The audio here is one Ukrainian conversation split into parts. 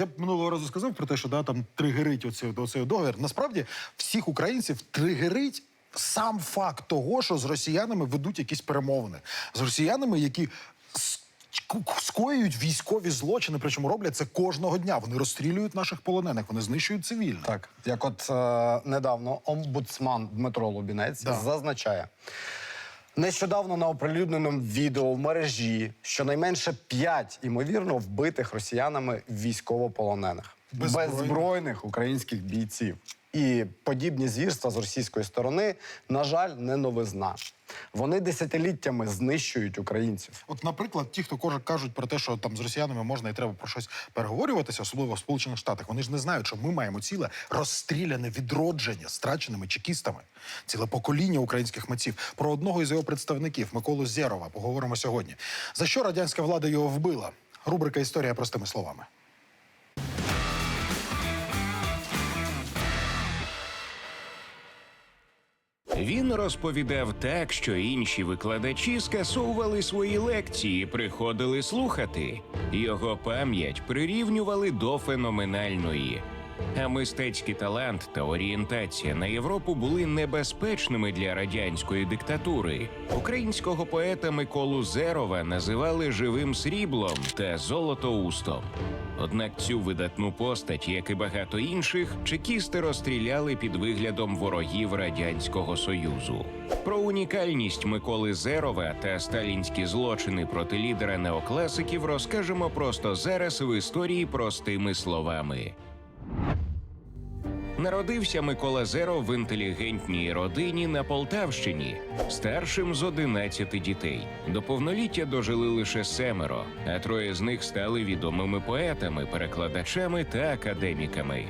От я б минулого разу сказав про те, що да, там тригерить оцей, оцей договір. Насправді всіх українців тригерить. Сам факт того, що з росіянами ведуть якісь перемовини, з росіянами, які скоюють військові злочини, причому роблять це кожного дня. Вони розстрілюють наших полонених, вони знищують цивільних. Так, як от е, недавно омбудсман Дмитро Лубінець Да. зазначає. Нещодавно на оприлюдненому відео в мережі щонайменше п'ять імовірно вбитих росіянами військовополонених Беззбройних. беззбройних українських бійців. І подібні звірства з російської сторони, на жаль, не новизна. Вони десятиліттями знищують українців. От, наприклад, ті, хто кажуть про те, що там з росіянами можна і треба про щось переговорюватися, особливо в Сполучених Штатах, вони ж не знають, що ми маємо ціле розстріляне відродження страченими чекістами, ціле покоління українських митців. Про одного із його представників Миколу Зєрова поговоримо сьогодні. За що радянська влада його вбила? Рубрика Історія простими словами. Він розповідав так, що інші викладачі скасовували свої лекції, приходили слухати. Його пам'ять прирівнювали до феноменальної. А мистецький талант та орієнтація на Європу були небезпечними для радянської диктатури. Українського поета Миколу Зерова називали живим сріблом та золотоустом. Однак цю видатну постать, як і багато інших, чекісти розстріляли під виглядом ворогів радянського союзу. Про унікальність Миколи Зерова та сталінські злочини проти лідера неокласиків розкажемо просто зараз в історії простими словами. Народився Микола Зеров в інтелігентній родині на Полтавщині, старшим з 11 дітей. До повноліття дожили лише семеро, а троє з них стали відомими поетами, перекладачами та академіками.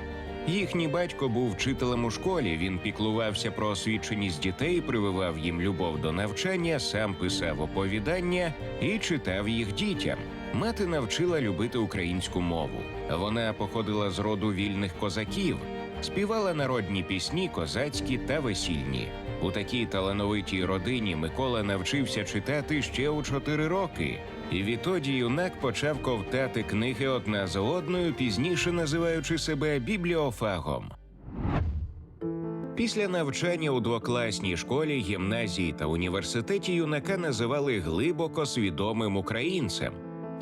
Їхній батько був вчителем у школі. Він піклувався про освіченість дітей, прививав їм любов до навчання, сам писав оповідання і читав їх дітям. Мати навчила любити українську мову. Вона походила з роду вільних козаків, співала народні пісні, козацькі та весільні. У такій талановитій родині Микола навчився читати ще у чотири роки, і відтоді юнак почав ковтати книги одна за одною, пізніше називаючи себе бібліофагом. Після навчання у двокласній школі, гімназії та університеті юнака називали глибоко свідомим українцем,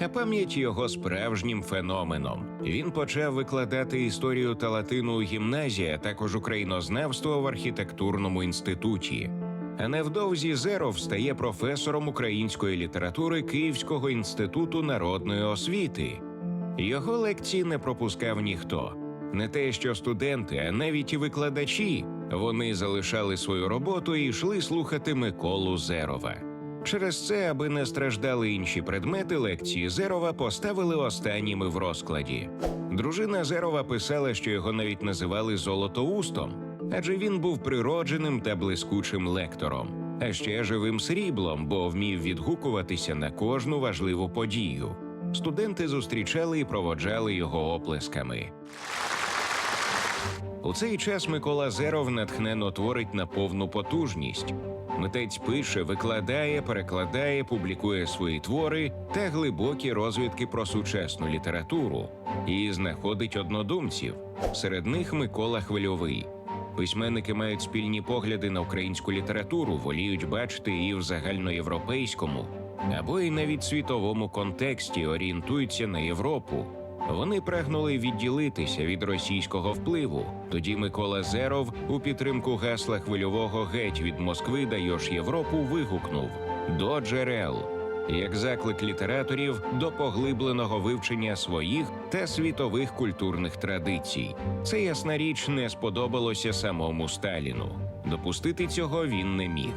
а пам'ять його справжнім феноменом. Він почав викладати історію та латину у гімназії, а також українознавство в архітектурному інституті. А невдовзі Зеров стає професором української літератури Київського інституту народної освіти. Його лекції не пропускав ніхто. Не те, що студенти, а навіть і викладачі. Вони залишали свою роботу і йшли слухати Миколу Зерова. Через це, аби не страждали інші предмети, лекції Зерова поставили останніми в розкладі. Дружина Зерова писала, що його навіть називали золотоустом, адже він був природженим та блискучим лектором, а ще живим сріблом, бо вмів відгукуватися на кожну важливу подію. Студенти зустрічали і проводжали його оплесками. У цей час Микола Зеров натхненно творить на повну потужність. Митець пише, викладає, перекладає, публікує свої твори та глибокі розвідки про сучасну літературу і знаходить однодумців. Серед них Микола Хвильовий. Письменники мають спільні погляди на українську літературу, воліють бачити її в загальноєвропейському або й навіть світовому контексті орієнтуються на Європу. Вони прагнули відділитися від російського впливу. Тоді Микола Зеров у підтримку гасла хвильового геть від Москви даєш Європу вигукнув до джерел як заклик літераторів до поглибленого вивчення своїх та світових культурних традицій. Це ясна річ не сподобалося самому Сталіну. Допустити цього він не міг.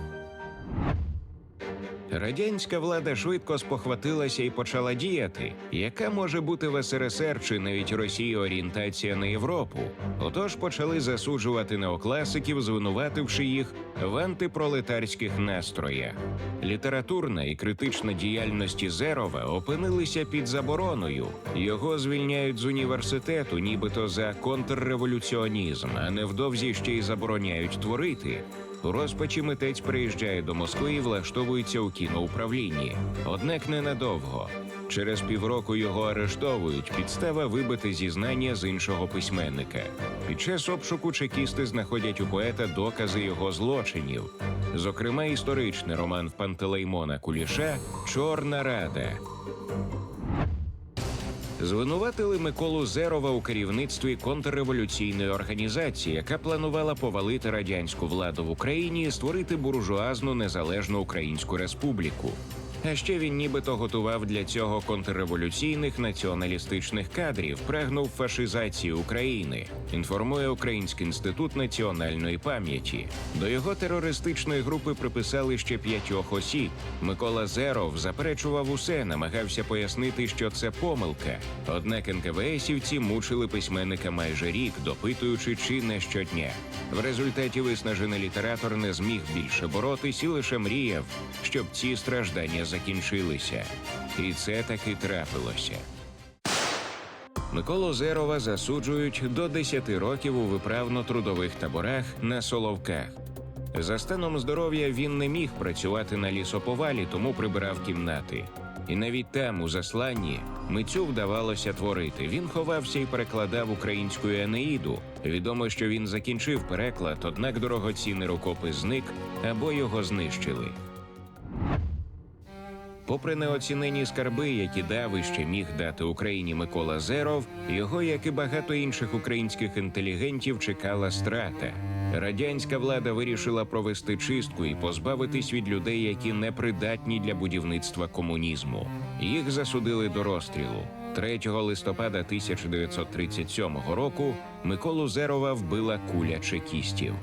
Радянська влада швидко спохватилася і почала діяти. Яка може бути в СРСР чи навіть Росії орієнтація на Європу? Отож почали засуджувати неокласиків, звинувативши їх в антипролетарських настроях. Літературна і критична діяльності Зерова опинилися під забороною. Його звільняють з університету, нібито за контрреволюціонізм, а невдовзі ще й забороняють творити. У розпачі митець приїжджає до Москви і влаштовується у кіноуправлінні. Однак ненадовго. Через півроку його арештовують. Підстава вибити зізнання з іншого письменника. Під час обшуку чекісти знаходять у поета докази його злочинів. Зокрема, історичний роман Пантелеймона Куліша Чорна рада. Звинуватили Миколу Зерова у керівництві контрреволюційної організації, яка планувала повалити радянську владу в Україні і створити буржуазну незалежну українську республіку. А ще він нібито готував для цього контрреволюційних націоналістичних кадрів, прагнув фашизації України. Інформує Український інститут національної пам'яті. До його терористичної групи приписали ще п'ятьох осіб. Микола Зеров заперечував усе, намагався пояснити, що це помилка. Однак НКВСівці мучили письменника майже рік, допитуючи чи не щодня. В результаті виснажений літератор не зміг більше боротись і лише мріяв, щоб ці страждання закінчилися. І це таки трапилося. Миколу Зерова засуджують до 10 років у виправно-трудових таборах на Соловках. За станом здоров'я він не міг працювати на лісоповалі, тому прибирав кімнати. І навіть там, у засланні, митцю вдавалося творити. Він ховався і перекладав українську Енеїду. Відомо, що він закінчив переклад, однак дорогоцінний рукопис зник або його знищили. Попри неоцінені скарби, які дав і ще міг дати Україні Микола Зеров, його, як і багато інших українських інтелігентів, чекала страта. Радянська влада вирішила провести чистку і позбавитись від людей, які не придатні для будівництва комунізму. Їх засудили до розстрілу. 3 листопада 1937 року Миколу Зерова вбила куля чекістів.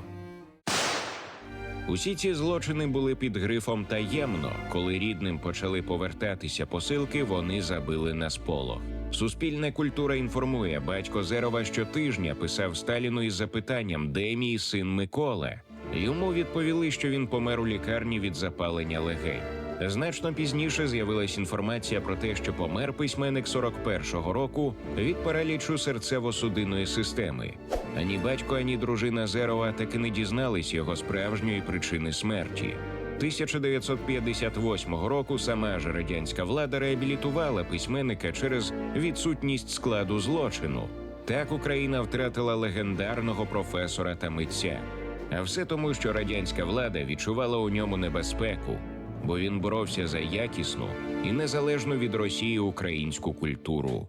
Усі ці злочини були під грифом таємно. Коли рідним почали повертатися посилки, вони забили на сполох. Суспільна культура інформує, батько Зерова щотижня писав Сталіну із запитанням, де мій син Микола. Йому відповіли, що він помер у лікарні від запалення легень. Значно пізніше з'явилась інформація про те, що помер письменник 41-го року від паралічу серцево-судинної системи. Ані батько, ані дружина Зерова таки не дізнались його справжньої причини смерті. 1958 року сама ж радянська влада реабілітувала письменника через відсутність складу злочину. Так Україна втратила легендарного професора та митця. А все тому, що радянська влада відчувала у ньому небезпеку, бо він боровся за якісну і незалежну від Росії українську культуру.